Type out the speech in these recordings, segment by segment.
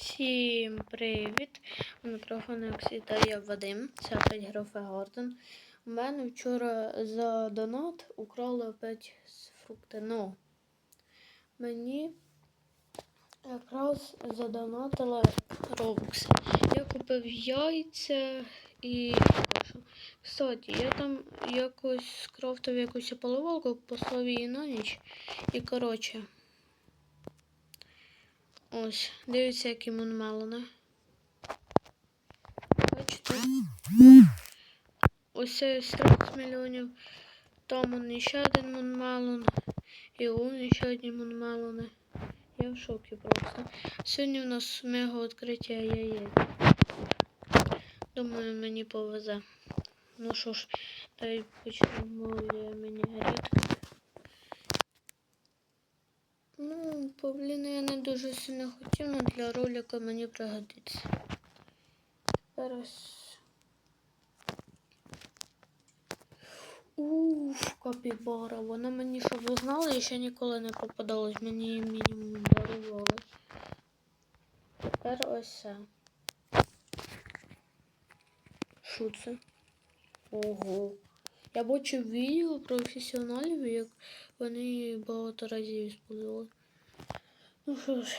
Всім привіт! У мікрофону я Вадим, це опять графа Гордон. У мене вчора за донат украли опять фрукти. Ну, мені якраз задонатили робокси. Я купив яйця і кашу. Кстати, я там якось скрафтив якусь поливалку, послав її на ніч. І коротше. Ось, дивіться, які мунмелони. Бачите? Ось це ось 30 мільйонів. Там ще один мунмелон. І он ще одні мунмелони. Я в шокі просто. Сьогодні у нас мега відкриття яєць. Думаю, мені повезе. Ну що ж, дай почнемо мені рідко. Ну, павліна я не дуже сильно хотів, але для ролика мені пригодиться. Зараз. Уф, капібара. Вона мені, щоб ви знали, ще ніколи не попадалась. Мені її мінімум дарували. Тепер ось це. Що це? Ого. Я бачив відео професіоналів, як вони багато разів использували. Ну що ж,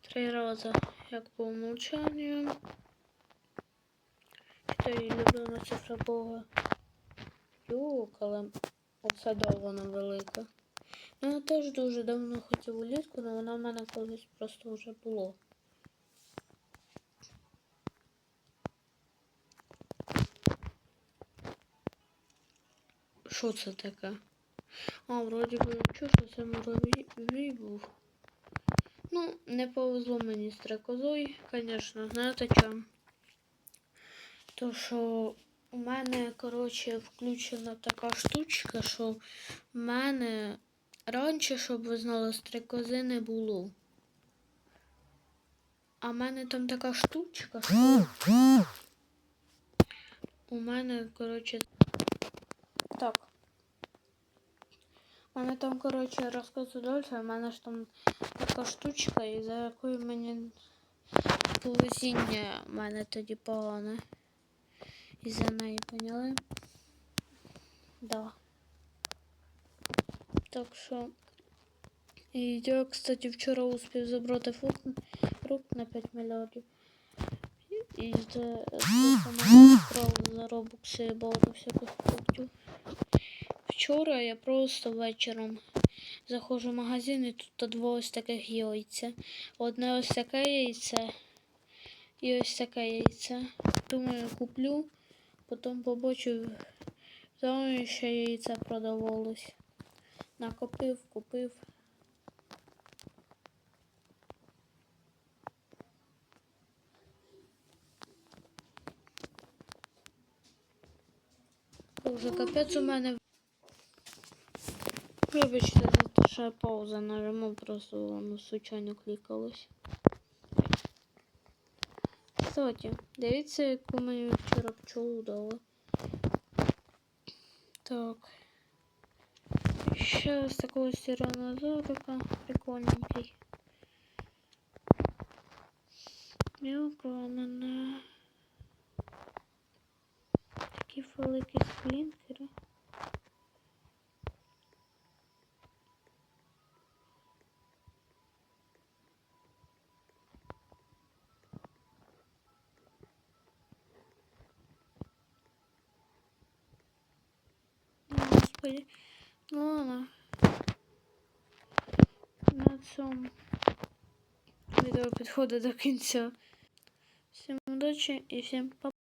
три рази, як по умолчанню. Це її любима цифра Бога. Юк, але вона велика. Я теж дуже давно хотів улітку, але вона в мене колись просто вже було. Що це таке? А, вроді би чого що це муравій був. Ну, не повезло мені з стрекозою, звісно, знаєте чому? То що у мене, коротше, включена така штучка, що в мене раніше, щоб ви знали, стрекози не було. А в мене там така штучка, що у мене, коротше, так. Мене там, коротше, розказу дальше, у мене ж там така штучка, і за якою мені повезіння в мене тоді погане. І за неї поняли? Да. Так що. І я, кстати, вчора успів забрати фрукт, фрукт на 5 мільярдів. І за саме за робокси багато всяких фруктів. Вчора я просто вечором заходжу в магазин і тут два ось таких яйця. Одне ось таке яйце і ось таке яйце. Думаю, куплю, потім побачу, там ще яйце продавалось. Накопив, купив. Боже, капець у мене. Вибачте, за те, що я пауза нажиму, просто воно случайно клікалось. Кстати, дивіться, яку мені вчора пчолу дали. Так. Ще з такого стиранозорика. Прикольненький. Мілка мене. Такі великі сплінкери. Господи. Ну ладно. На цьому відео підходить до кінця. Всім удачі і всім па